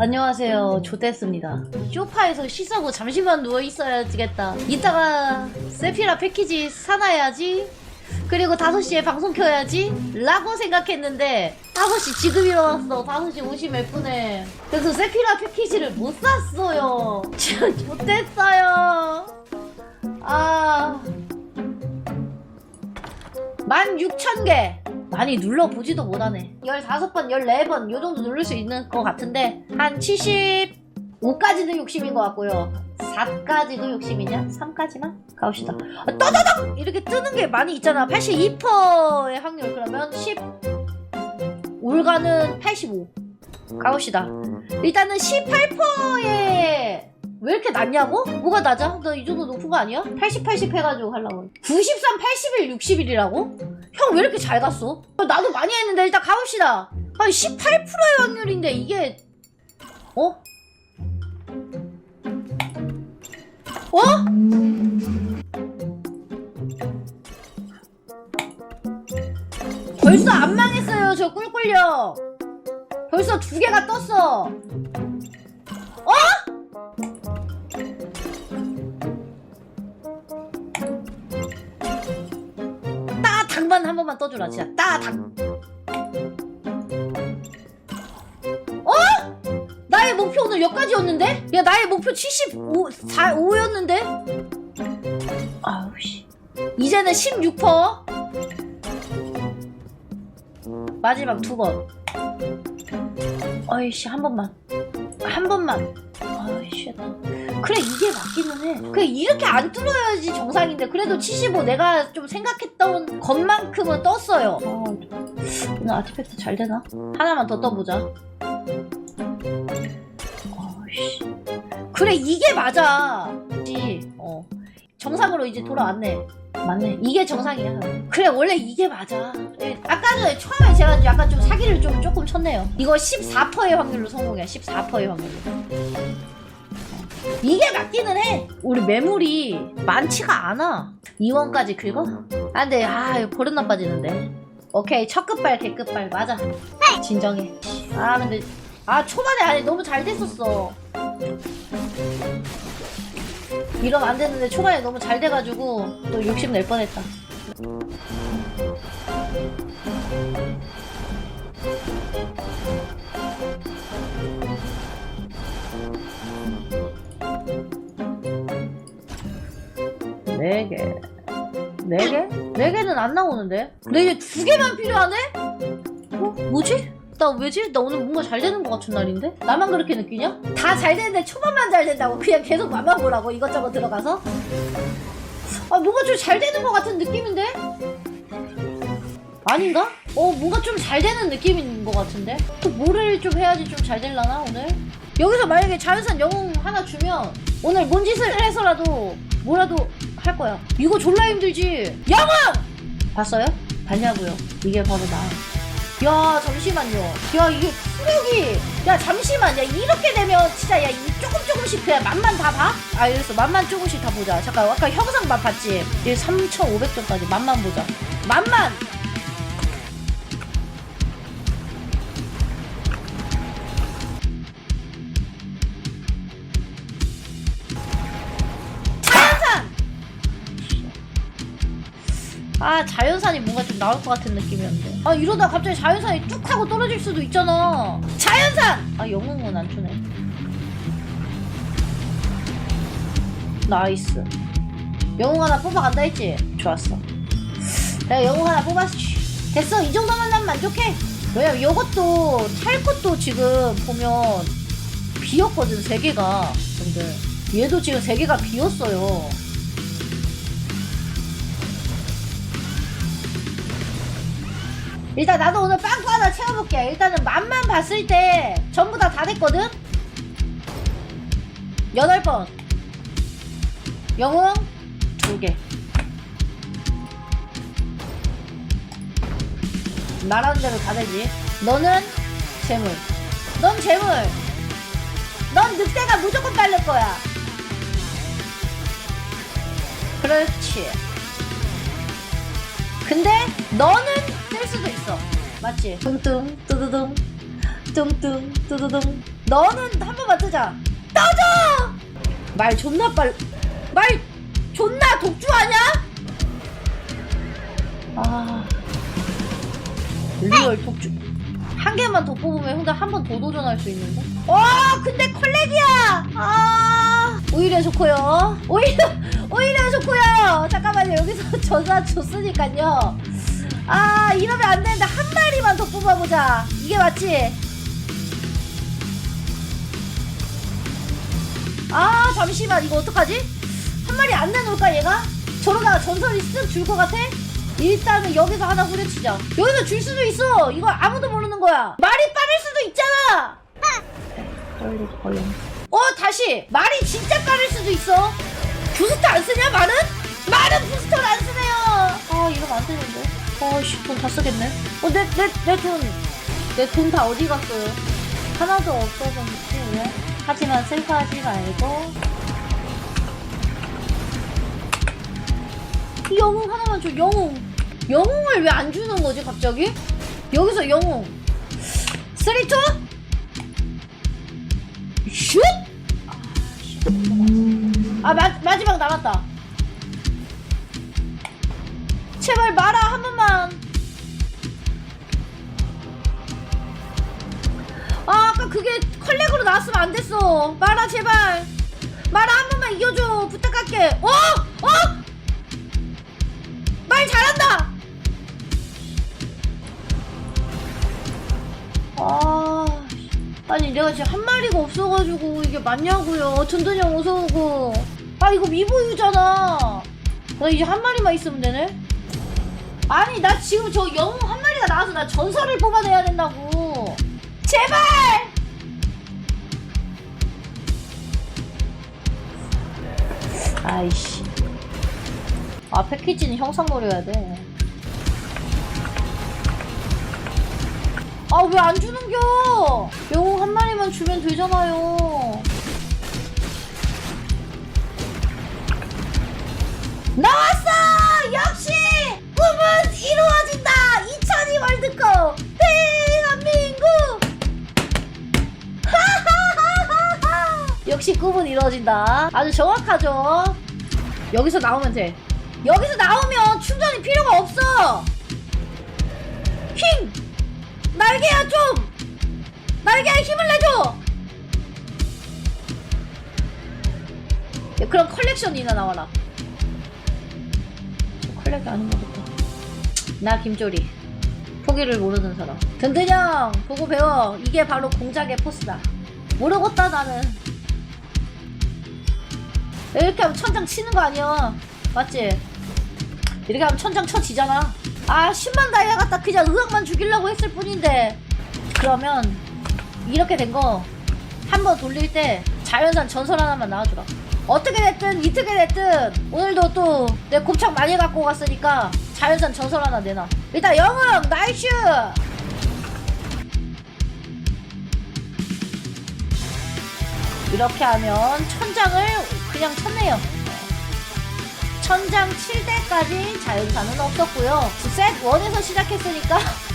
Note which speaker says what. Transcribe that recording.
Speaker 1: 안녕하세요. 조됐습니다. 쇼파에서 씻하고 잠시만 누워 있어야지겠다. 이따가 세피라 패키지 사놔야지. 그리고 5시에 방송 켜야지. 라고 생각했는데 5시 지금 일어났어. 5시 50몇 분에. 그래서 세피라 패키지를 못 샀어요. 진짜 조됐어요. 아. 16,000개. 많이 눌러보지도 못하네. 15번, 14번, 요 정도 누를 수 있는 것 같은데, 한 75까지도 욕심인 것 같고요. 4까지도 욕심이냐? 3까지만? 가봅시다. 아, 떠다닥! 이렇게 뜨는 게 많이 있잖아. 82%의 확률. 그러면 10. 올가는 85. 가봅시다. 일단은 18%에 왜 이렇게 낮냐고? 뭐가 낮아? 너이 정도 높은 거 아니야? 80, 80 해가지고 하려고. 93, 81, 61이라고? 형 왜 이렇게 잘 갔어? 어, 나도 많이 했는데 일단 가봅시다. 아니 18%의 확률인데 이게 어? 어? 벌써 안 망했어요 저 꿀꿀려 벌써 두 개가 떴어 어? 따닥만 한 번만 떠주라 진짜. 따닥 어? 나의 목표 오늘 여기까지였는데? 야 나의 목표 75, 4, 5였는데? 아우 씨. 이제는 16% 마지막 두 번. 어이씨 한 번만. 한 번만. 아이씨 그래 이게 맞기는 해. 그래 이렇게 안 뚫어야지 정상인데 그래도 75 내가 좀 생각했던 것만큼은 떴어요. 어, 오늘 아티팩트 잘 되나? 하나만 더 떠보자. 어이씨 그래 이게 맞아. 이, 어. 정상으로 이제 돌아왔네. 맞네. 이게 정상이야. 그래 원래 이게 맞아. 예, 아까 전에 처음에 제가 약간 좀 사기를 좀 조금 쳤네요. 이거 14%의 확률로 성공이야. 14%의 확률로 이게 맞기는 해. 우리 매물이 많지가 않아. 2원까지 긁어? 아 근데 아 이거 버릇 나빠지는데. 오케이 첫 끝발 개끝발 맞아. 진정해. 아 근데 아 초반에 아니 너무 잘 됐었어. 이러면 안 되는데 초반에 너무 잘 돼가지고 또 욕심 낼 뻔했다. 나오는데? 네개두 개만 필요하네? 어? 뭐지? 나 왜지? 나 오늘 뭔가 잘 되는 것 같은 날인데? 나만 그렇게 느끼냐? 다 잘 되는데 초반만 잘 된다고 그냥 계속 맘만 보라고 이것저것 들어가서? 아 뭔가 좀 잘 되는 것 같은 느낌인데? 아닌가? 어 뭔가 좀 잘 되는 느낌인 것 같은데? 또 뭐를 좀 해야지 좀 잘 될라나 오늘? 여기서 만약에 자연산 영웅 하나 주면 오늘 뭔 짓을 해서라도 뭐라도 할 거야 이거 졸라 힘들지 영웅! 봤어요? 봤냐고요? 이게 바로 나. 야 잠시만요. 야 이게 수력이. 야 잠시만 야 이렇게 되면 진짜 야 이 조금 조금씩 그냥 맛만 다 봐? 아 이랬어. 맛만 조금씩 다 보자. 잠깐 아까 형상 맛 봤지? 얘 3,500점까지 맛만 보자. 맛만 아 자연산이 뭔가 좀 나올 것 같은 느낌이었는데. 아 이러다 갑자기 자연산이 뚝 하고 떨어질 수도 있잖아. 자연산! 아 영웅은 안 주네. 나이스. 영웅 하나 뽑아간다 했지? 좋았어. 내가 영웅 하나 뽑았어 됐어. 이 정도면 난 만족해. 왜냐면 이것도 탈 것도 지금 보면 비었거든 세 개가. 근데 얘도 지금 세 개가 비었어요 일단 나도 오늘 빵꾸 하나 채워볼게. 일단은 맛만 봤을 때 전부 다 다 됐거든? 여덟 번. 영웅 두 개. 말하는 대로 다 되지. 너는 재물. 넌 재물. 넌 늑대가 무조건 빨릴 거야. 그렇지. 근데 너는 맞지? 뚱뚱 뚜두둥. 뚱뚱 뚜두둥. 너는 한 번만 뜨자. 떠져! 말 존나 빨 말 존나 독주하냐 아. 리얼 독주. 한 개만 더 뽑으면 형들 한번 더 도전할 수 있는데? 와 근데 컬렉이야! 아. 오히려 좋고요. 오히려 오히려 좋고요. 잠깐만요. 여기서 전화 줬으니까요 아 이러면 안 되는데 한 마리만 더 뽑아보자. 이게 맞지? 아 잠시만. 이거 어떡하지? 한 마리 안 내놓을까 얘가? 저러다가 전설이 쓱 줄 것 같아? 일단은 여기서 하나 후려치자. 여기서 줄 수도 있어. 이거 아무도 모르는 거야. 말이 빠를 수도 있잖아. 어 다시. 말이 진짜 빠를 수도 있어. 부스터 안 쓰냐 말은? 말은 부스터를 안 쓰네요. 아 이러면 안 되는데 어씨 돈 다 쓰겠네. 어 내 내 내 돈. 내 돈 다 어디 갔어요? 하나도 없어졌지 왜? 하지만 슬퍼하지 말고. 이 영웅 하나만 줘 영웅. 영웅을 왜 안 주는 거지 갑자기? 여기서 영웅. 3, 2 슛! 아, 마, 마지막 남았다. 제발 마라 한 번만. 아, 아까 그게 컬렉으로 나왔으면 안 됐어. 마라 제발. 마라 한 번만 이겨줘. 부탁할게. 어? 어? 말 잘한다. 아, 아니 내가 지금 한 마리가 없어가지고 이게 맞냐고요. 든든이 형 어서 오고. 아 이거 미보유잖아. 나 이제 한 마리만 있으면 되네. 아니 나 지금 저 영웅 한 마리가 나와서 나 전설을 뽑아내야 된다고. 제발. 아이씨. 아 패키지는 형상 노려야 돼. 아 왜 안 주는겨? 영웅 한 마리만 주면 되잖아요. 나왔어! 꿈은 이루어진다. 2002 월드컵 대한민국. 하하하하하. 역시 꿈은 이루어진다. 아주 정확하죠. 여기서 나오면 돼. 여기서 나오면 충전이 필요가 없어. 힘. 날개야 좀 날개에 힘을 내줘 야, 그럼 컬렉션이나 나와라 컬렉이 아닌 거겠다 나 김조리. 포기를 모르는 사람. 든든형 보고 배워. 이게 바로 공작의 포스다. 모르겠다 나는. 이렇게 하면 천장 치는 거 아니야. 맞지? 이렇게 하면 천장 쳐지잖아. 아 10만 다이아 갖다 그냥 의학만 죽이려고 했을 뿐인데. 그러면 이렇게 된 거 한 번 돌릴 때 자연산 전설 하나만 나와주라. 어떻게 됐든 이떻게 됐든 오늘도 또 내 곱창 많이 갖고 갔으니까 자연산 전설 하나 내놔. 일단 영웅 나이슈! 이렇게 하면 천장을 그냥 쳤네요. 천장 7대까지 자연산은 없었고요. 셋 1에서 시작했으니까